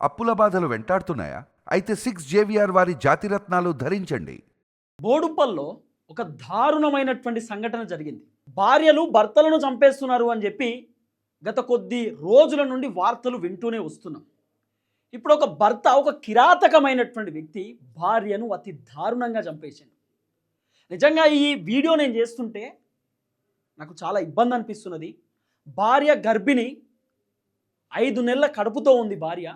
అప్పుల బాధలు వెంటాడుతున్నాయా? అయితే సిక్స్ జేవిఆర్ వారి జాతిరత్నాలు ధరించండి. బోడుప్పల్లో ఒక దారుణమైనటువంటి సంఘటన జరిగింది. భార్యలు భర్తలను చంపేస్తున్నారు అని చెప్పి గత కొద్ది రోజుల నుండి వార్తలు వింటూనే వస్తున్నాం. ఇప్పుడు ఒక భర్త ఒక కిరాతకమైనటువంటి వ్యక్తి భార్యను అతి దారుణంగా చంపేశాడు నిజంగా ఈ వీడియో నేను చేస్తుంటే నాకు చాలా ఇబ్బంది అనిపిస్తున్నది. భార్య గర్భిణి ఐదు నెలల కడుపుతో ఉంది భార్య.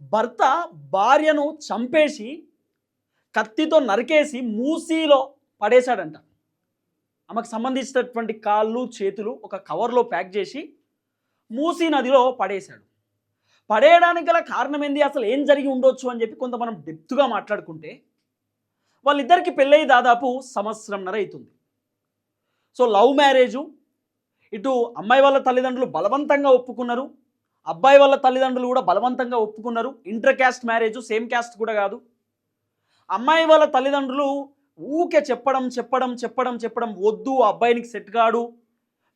భర్త భార్యను చంపేసి కత్తితో నరికేసి మూసీలో పడేశాడంట. ఆమెకు సంబంధించినటువంటి కాళ్ళు చేతులు ఒక కవర్లో ప్యాక్ చేసి మూసీ నదిలో పడేశాడు. పడేయడానికి గల కారణం ఏంది? అసలు ఏం జరిగి ఉండొచ్చు అని చెప్పి కొంత మనం డెప్త్గా మాట్లాడుకుంటే వాళ్ళిద్దరికి పెళ్ళయి దాదాపు సంవత్సరంన్నర అవుతుంది సో లవ్ మ్యారేజు ఇటు అమ్మాయి వాళ్ళ తల్లిదండ్రులు బలవంతంగా ఒప్పుకున్నారు. అబ్బాయి వాళ్ళ తల్లిదండ్రులు కూడా బలవంతంగా ఒప్పుకున్నారు. Inter caste marriage same caste కూడా కాదు. అమ్మాయి వాళ్ళ తల్లిదండ్రులు ఊకే చెప్పడం చెప్పడం చెప్పడం చెప్పడం వద్దు ఆ అబ్బాయినికి సెట్ కాడు.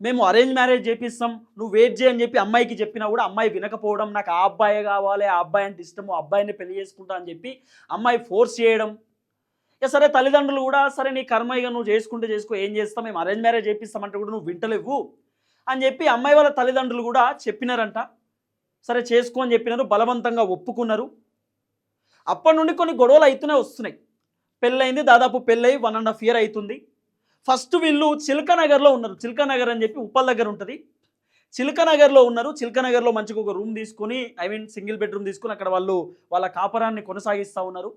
మేము అరేంజ్ మ్యారేజ్ చేపిస్తాం. నువ్వు వెయిట్ చేయని చెప్పి అమ్మాయికి చెప్పినా కూడా అమ్మాయి వినకపోవడం నాకు ఆ అబ్బాయి కావాలి ఆ అబ్బాయి అంటే ఇష్టము ఆ అబ్బాయిని పెళ్ళి చేసుకుంటా అని చెప్పి అమ్మాయి ఫోర్స్ చేయడం. ఇక సరే తల్లిదండ్రులు కూడా సరే నీ కర్మ ఇక నువ్వు చేసుకుంటే చేసుకో ఏం చేస్తాం? మేము అరేంజ్ మ్యారేజ్ చేపిస్తామంటే కూడా నువ్వు వింటలేవు అని చెప్పి అమ్మాయి వాళ్ళ తల్లిదండ్రులు కూడా చెప్పినారంట. సరే చేసుకో అని చెప్పినారు బలవంతంగా ఒప్పుకున్నారు. అప్పటి నుండి కొన్ని గొడవలు అయితేనే వస్తున్నాయి. పెళ్ళయింది దాదాపు పెళ్ళై వన్ అండ్ హాఫ్ ఇయర్ అవుతుంది ఫస్ట్ వీళ్ళు చిలకనగర్లో ఉన్నారు. చిలకనగర్ అని చెప్పి ఉప్పల్ దగ్గర ఉంటుంది. చిలకనగర్లో ఉన్నారు. చిలకనగర్లో మంచిగా ఒక రూమ్ తీసుకొని ఐ మీన్ సింగిల్ బెడ్రూమ్ తీసుకొని అక్కడ వాళ్ళు వాళ్ళ కాపరాన్ని కొనసాగిస్తూ ఉన్నారు.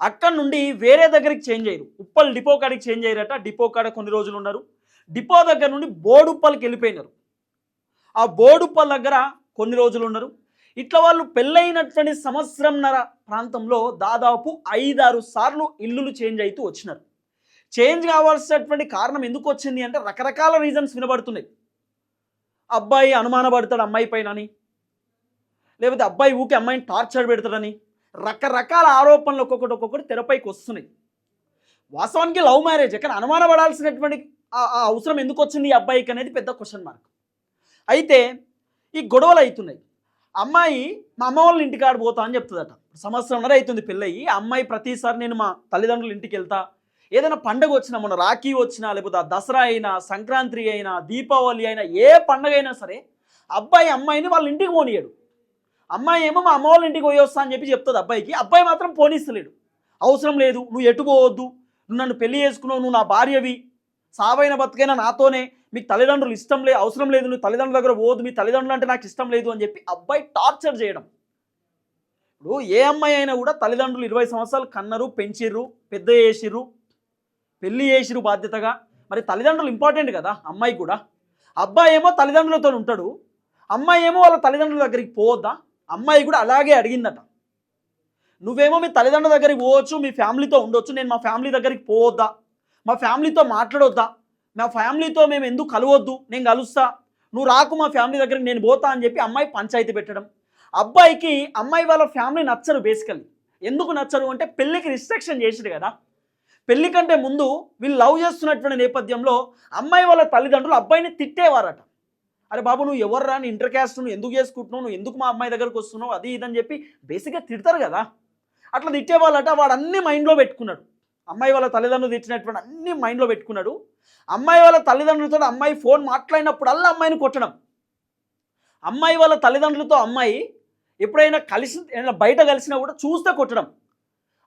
అక్కడ నుండి వేరే దగ్గరికి చేంజ్ అయ్యారు. ఉప్పల్ డిపో కాడికి చేంజ్ అయ్యారట. డిపో కాడ కొన్ని రోజులు ఉన్నారు. డిపో దగ్గర నుండి బోడుప్పల్కి వెళ్ళిపోయినారు. ఆ బోడుప్పల్ దగ్గర కొన్ని రోజులు ఉన్నారు ఇట్లా వాళ్ళు పెళ్ళైనటువంటి సంవత్సరంన్నర ప్రాంతంలో దాదాపు ఐదారు సార్లు ఇల్లులు చేంజ్ అవుతూ వచ్చినారు. చేంజ్ కావాల్సినటువంటి కారణం ఎందుకు వచ్చింది అంటే రకరకాల రీజన్స్ వినబడుతున్నాయి. అబ్బాయి అనుమానపడతాడు అమ్మాయి పైన అని లేకపోతే అబ్బాయి ఊకే అమ్మాయిని టార్చర్ పెడతాడని రకరకాల ఆరోపణలు ఒక్కొక్కటి ఒక్కొక్కటి తెరపైకి వస్తున్నాయి. వాస్తవానికి లవ్ మ్యారేజ్ కానీ అనుమానపడాల్సినటువంటి ఆ ఆ అవసరం ఎందుకు వచ్చింది ఈ అబ్బాయికి అనేది పెద్ద క్వశ్చన్ మార్క్ అయితే ఈ గొడవలు అవుతున్నాయి. అమ్మాయి మా అమ్మ వాళ్ళ ఇంటికాడ పోతా అని చెప్తుందట. సంవత్సరంన్నర అవుతుంది పెళ్ళయి. అమ్మాయి ప్రతిసారి నేను మా తల్లిదండ్రుల ఇంటికి వెళ్తా. ఏదైనా పండగ వచ్చినా మన రాఖీ వచ్చినా లేకపోతే దసరా అయినా సంక్రాంతి అయినా దీపావళి అయినా ఏ పండగ అయినా సరే అబ్బాయి అమ్మాయిని వాళ్ళ ఇంటికి పోనీయడు. అమ్మాయి ఏమో మా అమ్మ వాళ్ళ ఇంటికి పోయొస్తా అని చెప్పి చెప్తుంది అబ్బాయికి. అబ్బాయి మాత్రం పోనిస్తలేడు. అవసరం లేదు. నువ్వు ఎటు పోవద్దు. నువ్వు నన్ను పెళ్ళి చేసుకున్నావు. నువ్వు నా భార్యవి. సావైన బతికైనా నాతోనే మీకు తల్లిదండ్రులు ఇష్టం లేదు అవసరం లేదు నువ్వు తల్లిదండ్రుల దగ్గర పోదు మీ తల్లిదండ్రులు అంటే నాకు ఇష్టం లేదు అని చెప్పి అబ్బాయి టార్చర్ చేయడం. ఇప్పుడు ఏ అమ్మాయి అయినా కూడా తల్లిదండ్రులు ఇరవై సంవత్సరాలు కన్నరు పెంచిర్రు పెద్ద చేసిర్రు పెళ్ళి చేసిరు బాధ్యతగా. మరి తల్లిదండ్రులు ఇంపార్టెంట్ కదా అమ్మాయి కూడా. అబ్బాయి ఏమో తల్లిదండ్రులతో ఉంటాడు అమ్మాయి ఏమో వాళ్ళ తల్లిదండ్రుల దగ్గరికి పోవద్దా? అమ్మాయి కూడా అలాగే అడిగిందట. నువ్వేమో మీ తల్లిదండ్రుల దగ్గరికి పోవచ్చు మీ ఫ్యామిలీతో ఉండొచ్చు నేను మా ఫ్యామిలీ దగ్గరికి పోవద్దా? మా ఫ్యామిలీతో మాట్లాడొద్దా? మా ఫ్యామిలీతో మేము ఎందుకు కలవద్దు? నేను కలుస్తా. నువ్వు రాకు మా ఫ్యామిలీ దగ్గరికి నేను పోతా అని చెప్పి అమ్మాయి పంచాయతీ పెట్టడం. అబ్బాయికి అమ్మాయి వాళ్ళ ఫ్యామిలీ నచ్చరు బేసికల్లీ ఎందుకు నచ్చరు అంటే పెళ్ళికి రిస్ట్రిక్షన్ చేసిరు కదా. పెళ్ళి కంటే ముందు వీళ్ళు లవ్ చేస్తున్నటువంటి నేపథ్యంలో అమ్మాయి వాళ్ళ తల్లిదండ్రులు అబ్బాయిని తిట్టేవారట. అరే బాబు నువ్వు ఎవరు రాని ఇంటర్ క్యాస్ట్ నువ్వు ఎందుకు చేసుకుంటున్నావు? నువ్వు ఎందుకు మా అమ్మాయి దగ్గరకు వస్తున్నావు? అది ఇదని చెప్పి బేసిక్గా తిడతారు కదా. అట్లా తిట్టేవాళ్ళట వాడు అన్ని మైండ్లో పెట్టుకున్నాడు. అమ్మాయి వాళ్ళ తల్లిదండ్రులు తెచ్చినటువంటి అన్ని మైండ్లో పెట్టుకున్నాడు. అమ్మాయి వాళ్ళ తల్లిదండ్రులతో అమ్మాయి ఫోన్ మాట్లాడినప్పుడల్లా అమ్మాయిని కొట్టడం. అమ్మాయి వాళ్ళ తల్లిదండ్రులతో అమ్మాయి ఎప్పుడైనా కలిసి ఏదైనా బయట కలిసినా కూడా చూస్తే కొట్టడం.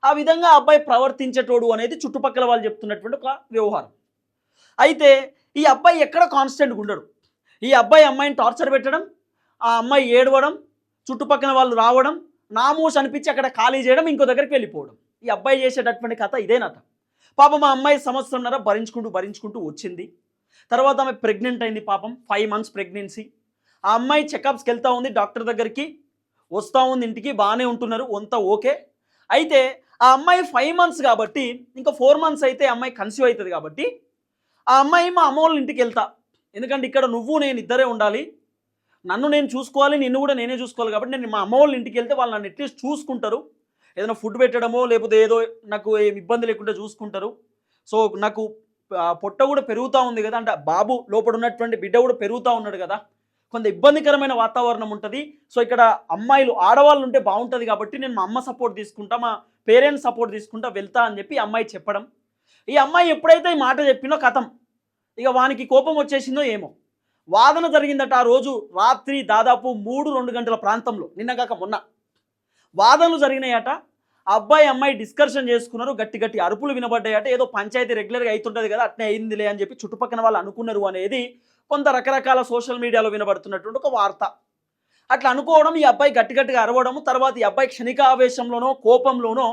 ఆ విధంగా అబ్బాయి ప్రవర్తించేటోడు అనేది చుట్టుపక్కల వాళ్ళు చెప్తున్నటువంటి ఒక వ్యవహారం. అయితే ఈ అబ్బాయి ఎక్కడ కాన్స్టెంట్గా ఉండడు? ఈ అబ్బాయి అమ్మాయిని టార్చర్ పెట్టడం ఆ అమ్మాయి ఏడవడం చుట్టుపక్కల వాళ్ళు రావడం నామూస్ అనిపించి అక్కడ ఖాళీ చేయడం ఇంకో దగ్గరికి వెళ్ళిపోవడం. ఈ అబ్బాయి చేసేటటువంటి కథ ఇదేనట పాపం మా అమ్మాయి సంవత్సరంన్నర భరించుకుంటూ భరించుకుంటూ వచ్చింది. తర్వాత ఆమె ప్రెగ్నెంట్ అయింది పాపం ఫైవ్ మంత్స్ ప్రెగ్నెన్సీ ఆ అమ్మాయి చెకప్స్కి వెళ్తూ ఉంది డాక్టర్ దగ్గరికి వస్తూ ఉంది ఇంటికి బాగానే ఉంటున్నారు అంతా ఓకే. అయితే ఆ అమ్మాయి ఫైవ్ మంత్స్ కాబట్టి ఇంకా ఫోర్ మంత్స్ అయితే అమ్మాయి కన్సీవ్ అవుతుంది కాబట్టి ఆ అమ్మాయి మా అమ్మ వాళ్ళ ఇంటికి వెళ్తా. ఎందుకంటే ఇక్కడ నువ్వు నేను ఇద్దరే ఉండాలి. నన్ను నేను చూసుకోవాలి నిన్ను కూడా నేనే చూసుకోవాలి కాబట్టి నేను మా అమ్మ వాళ్ళ ఇంటికి వెళ్తే వాళ్ళు నన్ను ఎట్లీస్ట్ చూసుకుంటారు. ఏదైనా ఫుడ్ పెట్టడమో లేకపోతే ఏదో నాకు ఏం ఇబ్బంది లేకుండా చూసుకుంటారు. సో నాకు పొట్ట కూడా పెరుగుతూ ఉంది కదా. అంటే బాబు లోపల ఉన్నటువంటి బిడ్డ కూడా పెరుగుతూ ఉన్నాడు కదా. కొంత ఇబ్బందికరమైన వాతావరణం ఉంటుంది. సో ఇక్కడ అమ్మాయిలు ఆడవాళ్ళు ఉంటే బాగుంటుంది కాబట్టి నేను మా అమ్మ సపోర్ట్ తీసుకుంటా మా పేరెంట్స్ సపోర్ట్ తీసుకుంటా వెళ్తా అని చెప్పి అమ్మాయి చెప్పడం. ఈ అమ్మాయి ఎప్పుడైతే ఈ మాట చెప్పినో కథం. ఇక వానికి కోపం వచ్చేసిందో ఏమో. వాదన జరిగిందట ఆ రోజు రాత్రి దాదాపు మూడు రెండు గంటల ప్రాంతంలో నిన్నగాక మొన్న. వాదనలు జరిగినాయట. అబ్బాయి అమ్మాయి డిస్కషన్ చేసుకున్నారు. గట్టి గట్టి అరుపులు వినబడ్డాయట. ఏదో పంచాయతీ రెగ్యులర్గా అవుతుంటుంది కదా అట్నే అయిందిలే అని చెప్పి చుట్టుపక్కన వాళ్ళు అనుకున్నారు అనేది కొంత రకరకాల సోషల్ మీడియాలో వినబడుతున్నటువంటి ఒక వార్త. అట్లా అనుకోవడం ఈ అబ్బాయి గట్టి గట్టిగా అరవడం తర్వాత ఈ అబ్బాయి క్షణిక ఆవేశంలోనో కోపంలోనో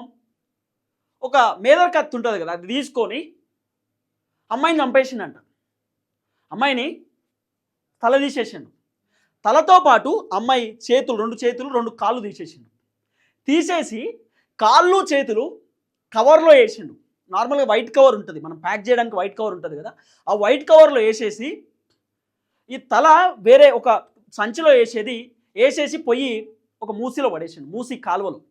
ఒక మేదర్ కత్తి ఉంటుంది కదా అది తీసుకొని అమ్మాయిని చంపేసిండంట అమ్మాయిని తల తీసేసిండు. తలతో పాటు అమ్మాయి చేతులు రెండు చేతులు రెండు కాళ్ళు తీసేసిండు. తీసేసి కాళ్ళు చేతులు కవర్లో వేసిండు. నార్మల్గా వైట్ కవర్ ఉంటుంది. మనం ప్యాక్ చేయడానికి వైట్ కవర్ ఉంటుంది కదా. ఆ వైట్ కవర్లో వేసేసి ఈ తల వేరే ఒక సంచిలో వేసేది వేసేసి పొయ్యి ఒక మూసిలో పడేసిండు. మూసి కాలువలో.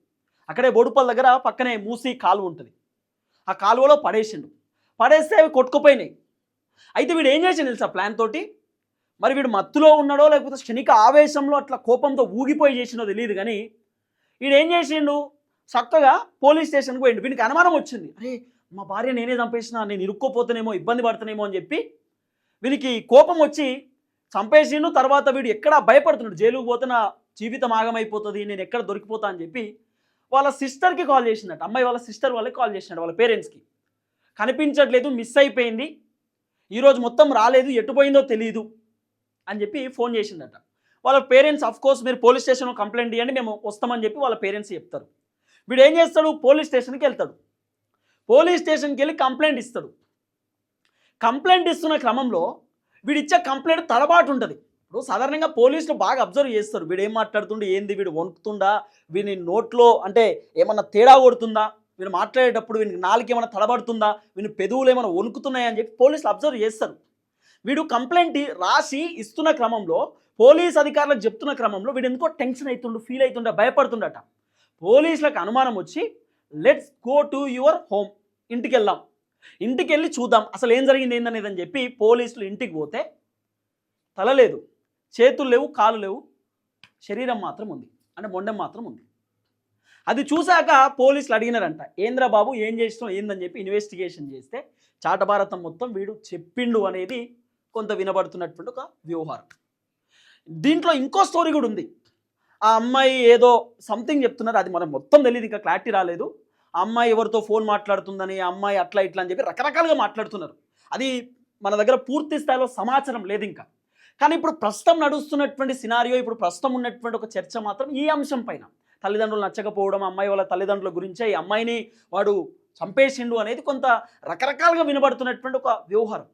అక్కడే బోడుపల్ దగ్గర పక్కనే మూసి కాలువ ఉంటుంది. ఆ కాలువలో పడేసిండు. పడేస్తే అవి కొట్టుకుపోయినాయి. అయితే వీడు ఏం చేసిండు తెలుసా ప్లాన్ తోటి? మరి వీడు మత్తులో ఉన్నాడో లేకపోతే క్షణిక ఆవేశంలో అట్లా కోపంతో ఊగిపోయి చేసినో తెలియదు కానీ వీడు ఏం చేసిండు? చక్కగా పోలీస్ స్టేషన్కి పోయిండు. వీడికి అనుమానం వచ్చింది. అరే మా భార్య నేనే చంపేసిన నేను ఇరుక్కోపోతానేమో ఇబ్బంది పడుతున్నామో అని చెప్పి వీనికి కోపం వచ్చి చంపేసిండు. తర్వాత వీడు ఎక్కడ భయపడుతున్నాడు. జైలుకు పోతున్న జీవితం ఆగమైపోతుంది నేను ఎక్కడ దొరికిపోతా అని చెప్పి వాళ్ళ సిస్టర్కి కాల్ చేసిందట. అమ్మాయి వాళ్ళ సిస్టర్ వాళ్ళకి కాల్ చేసినాడు వాళ్ళ పేరెంట్స్కి కనిపించట్లేదు మిస్ అయిపోయింది. ఈరోజు మొత్తం రాలేదు ఎటు పోయిందో తెలియదు అని చెప్పి ఫోన్ చేసిందట. వాళ్ళ పేరెంట్స్ అఫ్ కోర్స్ మీరు పోలీస్ స్టేషన్లో కంప్లైంట్ ఇవ్వండి మేము వస్తామని చెప్పి వాళ్ళ పేరెంట్స్ చెప్తారు. వీడు ఏం చేస్తాడు? పోలీస్ స్టేషన్కి వెళ్తాడు. పోలీస్ స్టేషన్కి వెళ్ళి కంప్లైంట్ ఇస్తాడు. కంప్లైంట్ ఇస్తున్న క్రమంలో వీడు ఇచ్చే కంప్లైంట్ తడబాటు ఉంటుంది. ఇప్పుడు సాధారణంగా పోలీసులు బాగా అబ్జర్వ్ చేస్తారు. వీడు ఏం మాట్లాడుతుండే? ఏంది? వీడు వణుకుతుండా? వీని నోట్లో అంటే ఏమన్నా తేడా కొడుతుందా? వీడు మాట్లాడేటప్పుడు వీనికి నాలుగు ఏమైనా తడబడుతుందా? వీని పెదవులు ఏమైనా వణుకుతున్నాయని చెప్పి పోలీసులు అబ్జర్వ్ చేస్తారు. వీడు కంప్లైంట్ రాసి ఇస్తున్న క్రమంలో పోలీస్ అధికారులకు చెప్తున్న క్రమంలో వీడు ఎందుకో టెన్షన్ అవుతుండు ఫీల్ అవుతుండ భయపడుతుండట. పోలీసులకు అనుమానం వచ్చి let's go to your home ఇంటికి వెళ్దాం ఇంటికి వెళ్ళి చూద్దాం అసలు ఏం జరిగింది ఏందనేది అని చెప్పి పోలీసులు ఇంటికి పోతే తల లేదు చేతులు లేవు కాలు లేవు శరీరం మాత్రం ఉంది అంటే మొండెం మాత్రం ఉంది. అది చూశాక పోలీసులు అడిగినారంట ఏంద్ర బాబు ఏం చేసినావు ఏందని చెప్పి ఇన్వెస్టిగేషన్ చేస్తే చాటభారతం మొత్తం వీడు చెప్పిండు అనేది కొంత వినబడుతున్నటువంటి ఒక వ్యవహారం. దీంట్లో ఇంకో స్టోరీ కూడా ఉంది. ఆ అమ్మాయి ఏదో సంథింగ్ చెప్తున్నారు. అది మనం మొత్తం తెలియదు ఇంకా క్లారిటీ రాలేదు. ఆ అమ్మాయి ఎవరితో ఫోన్ మాట్లాడుతుందని ఆ అమ్మాయి అట్లా ఇట్లా అని చెప్పి రకరకాలుగా మాట్లాడుతున్నారు. అది మన దగ్గర పూర్తి స్థాయిలో సమాచారం లేదు ఇంకా. కానీ ఇప్పుడు ప్రస్తుతం నడుస్తున్నటువంటి సినారియో ఇప్పుడు ప్రస్తుతం ఉన్నటువంటి ఒక చర్చ మాత్రం ఈ అంశం పైన. తల్లిదండ్రులు నచ్చకపోవడం అమ్మాయి వాళ్ళ తల్లిదండ్రుల గురించే ఈ అమ్మాయిని వాడు చంపేసిండు అనేది కొంత రకరకాలుగా వినబడుతున్నటువంటి ఒక వ్యవహారం.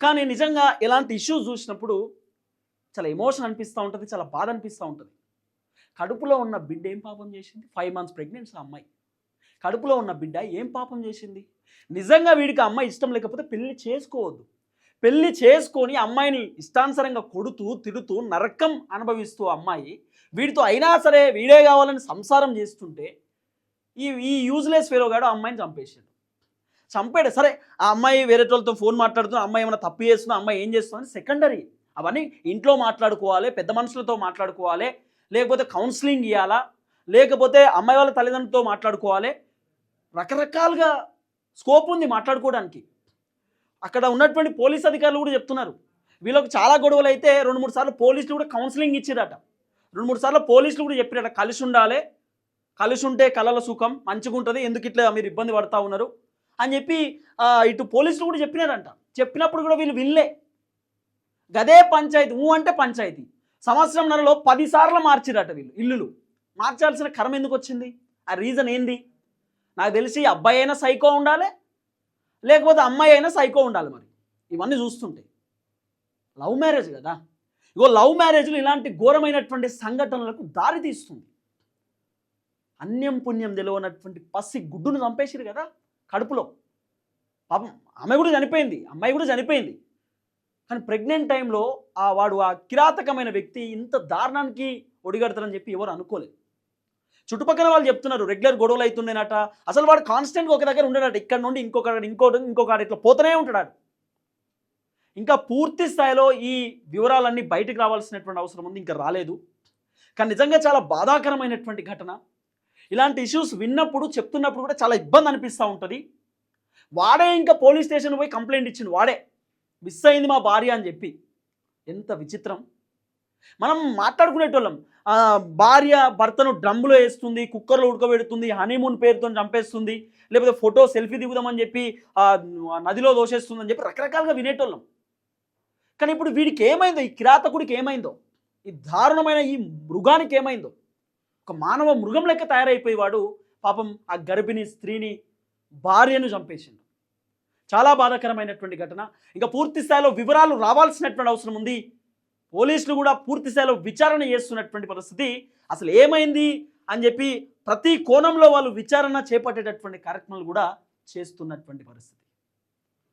కానీ నిజంగా ఇలాంటి ఇష్యూస్ చూసినప్పుడు చాలా ఎమోషన్ అనిపిస్తూ ఉంటుంది చాలా బాధ అనిపిస్తూ ఉంటుంది. కడుపులో ఉన్న బిడ్డ ఏం పాపం చేసింది? ఫైవ్ మంత్స్ ప్రెగ్నెన్సీ అమ్మాయి. కడుపులో ఉన్న బిడ్డ ఏం పాపం చేసింది? నిజంగా వీడికి అమ్మాయి ఇష్టం లేకపోతే పెళ్ళి చేసుకోవద్దు. పెళ్ళి చేసుకొని అమ్మాయిని ఇష్టానుసరంగా కొడుతూ తిడుతూ నరకం అనుభవిస్తూ అమ్మాయి వీడితో అయినా సరే వీడే కావాలని సంసారం చేస్తుంటే ఈ ఈ యూజ్లెస్ ఫెలోగాడు అమ్మాయిని చంపేసాడు చంపాడు. సరే ఆ అమ్మాయి వేరే వాళ్ళతో ఫోన్ మాట్లాడుతున్నా అమ్మాయి ఏమైనా తప్పు చేస్తున్నా అమ్మాయి ఏం చేస్తుందని సెకండరీ అవన్నీ ఇంట్లో మాట్లాడుకోవాలి పెద్ద మనుషులతో మాట్లాడుకోవాలి లేకపోతే కౌన్సిలింగ్ ఇవ్వాలా లేకపోతే అమ్మాయి వాళ్ళ తల్లిదండ్రులతో మాట్లాడుకోవాలి. రకరకాలుగా స్కోప్ ఉంది మాట్లాడుకోవడానికి. అక్కడ ఉన్నటువంటి పోలీస్ అధికారులు కూడా చెప్తున్నారు. వీళ్ళకి చాలా గొడవలు అయితే రెండు మూడు సార్లు పోలీసులు కూడా కౌన్సిలింగ్ ఇచ్చిరట రెండు మూడు సార్లు పోలీసులు కూడా చెప్పిరట కలిసి ఉండాలి కలిసి ఉంటే కళల సుఖం మంచిగా ఉంటుంది ఎందుకు ఇట్లా మీరు ఇబ్బంది పడతా ఉన్నారు? అని చెప్పి ఇటు పోలీసులు కూడా చెప్పినారంట. చెప్పినప్పుడు కూడా వీళ్ళు వినలే. గదే పంచాయతీ ఊ అంటే పంచాయతీ. సంవత్సరం నెలలో పదిసార్లు మార్చిరట వీళ్ళు ఇల్లులు. మార్చాల్సిన కర్మ ఎందుకు వచ్చింది? ఆ రీజన్ ఏంది? నాకు తెలిసి అబ్బాయి అయినా సైకో ఉండాలి లేకపోతే అమ్మాయి అయినా సైకో ఉండాలి మరి. ఇవన్నీ చూస్తుంటే. లవ్ మ్యారేజ్ కదా. ఇగో లవ్ మ్యారేజ్లు ఇలాంటి ఘోరమైనటువంటి సంఘటనలకు దారి తీస్తుంది. అన్యం పుణ్యం తెలియనటువంటి పసి గుడ్డును చంపేసిరు కదా. కడుపులో. పాపం ఆమె కూడా చనిపోయింది అమ్మాయి కూడా చనిపోయింది. కానీ ప్రెగ్నెంట్ టైంలో ఆ వాడు ఆ కిరాతకమైన వ్యక్తి ఇంత దారుణానికి ఒడిగడతారని చెప్పి ఎవరు అనుకోలేదు. చుట్టుపక్కల వాళ్ళు చెప్తున్నారు రెగ్యులర్ గొడవలు అవుతుండేనట. అసలు వాడు కాన్స్టెంట్గా ఒక దగ్గర ఉండడట ఇక్కడ నుండి ఇంకొక ఇంకో ఇంకొక ఇట్లా పోతూనే ఉంటాడు ఇంకా పూర్తి స్థాయిలో ఈ వివరాలన్నీ బయటకు రావాల్సినటువంటి అవసరం ఉంది ఇంకా రాలేదు. కానీ నిజంగా చాలా బాధాకరమైనటువంటి ఘటన. ఇలాంటి ఇష్యూస్ విన్నప్పుడు చెప్తున్నప్పుడు కూడా చాలా ఇబ్బంది అనిపిస్తూ ఉంటుంది. వాడే ఇంకా పోలీస్ స్టేషన్ పోయి కంప్లైంట్ ఇచ్చిండు వాడే. మిస్ అయింది మా భార్య అని చెప్పి. ఎంత విచిత్రం. మనం మాట్లాడుకునేటోళ్ళం. భార్య భర్తను డ్రమ్ములో వేస్తుంది కుక్కర్లో ఉడకబెడుతుంది హనీమూన్ పేరుతో చంపేస్తుంది లేకపోతే ఫోటో సెల్ఫీ దిగుదామని చెప్పి నదిలో నదిలో దోషేస్తుందని చెప్పి రకరకాలుగా వినేటోళ్ళం. కానీ ఇప్పుడు వీడికి ఏమైందో ఈ కిరాతకుడికి ఏమైందో ఈ దారుణమైన ఈ మృగానికి ఏమైందో ఒక మానవ మృగం లెక్క తయారైపోయేవాడు పాపం ఆ గర్భిణి స్త్రీని భార్యను చంపేసిండు. చాలా బాధాకరమైనటువంటి ఘటన. ఇంకా పూర్తి స్థాయిలో వివరాలు రావాల్సినటువంటి అవసరం ఉంది. పోలీసులు కూడా పూర్తి స్థాయిలో విచారణ చేస్తున్నటువంటి పరిస్థితి. అసలు ఏమైంది అని చెప్పి ప్రతి కోణంలో వాళ్ళు విచారణ చేపట్టేటటువంటి కార్యక్రమాలు కూడా చేస్తున్నటువంటి పరిస్థితి.